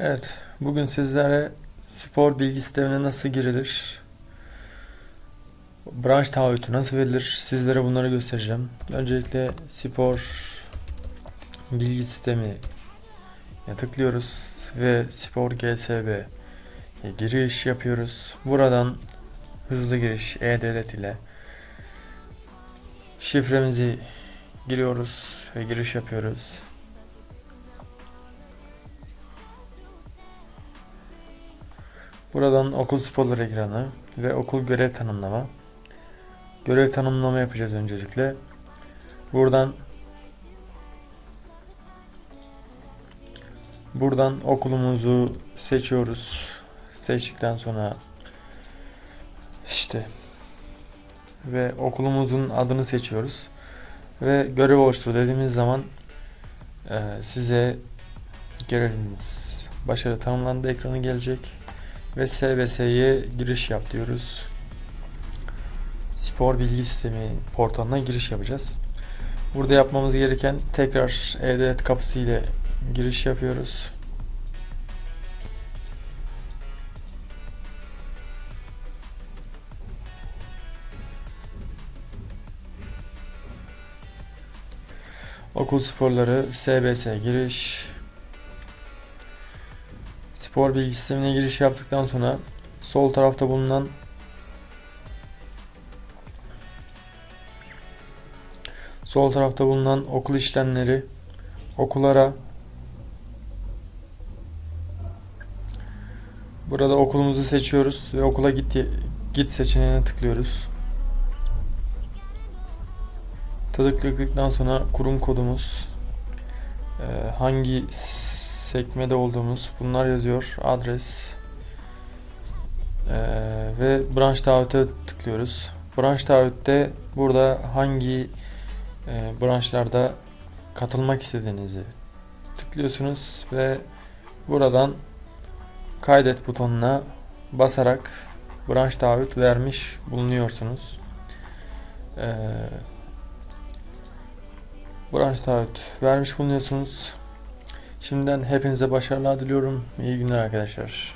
Evet, bugün sizlere spor bilgi sistemine nasıl girilir, branş taahhütü nasıl verilir, sizlere bunları göstereceğim. Öncelikle spor bilgi sistemi tıklıyoruz ve spor GSB giriş yapıyoruz. Buradan hızlı giriş e-devlet ile şifremizi giriyoruz ve giriş yapıyoruz. Buradan okul sporları ekranı ve okul görev tanımlama. Görev tanımlama yapacağız öncelikle. Buradan buradan okulumuzu seçiyoruz. Seçtikten sonra işte ve okulumuzun adını seçiyoruz. Ve görev oluştur dediğimiz zaman e, size göreviniz başarı tanımlandı ekranı gelecek ve SBS'ye giriş yap diyoruz. Spor bilgi sistemi portalına giriş yapacağız. Burada yapmamız gereken tekrar e-devlet kapısı ile giriş yapıyoruz. Okul sporları SBS giriş Spor bilgi sistemine giriş yaptıktan sonra sol tarafta bulunan sol tarafta bulunan okul işlemleri okullara Burada okulumuzu seçiyoruz ve okula git git seçeneğine tıklıyoruz. Tıkladıktan sonra kurum kodumuz hangi sekmede olduğumuz bunlar yazıyor. Adres ee, ve branş taahhüte tıklıyoruz. Branş taahhütte burada hangi e, branşlarda katılmak istediğinizi tıklıyorsunuz ve buradan kaydet butonuna basarak branş taahhüt vermiş bulunuyorsunuz. Ee, branş taahhüt vermiş bulunuyorsunuz. Şimdiden hepinize başarılar diliyorum. İyi günler arkadaşlar.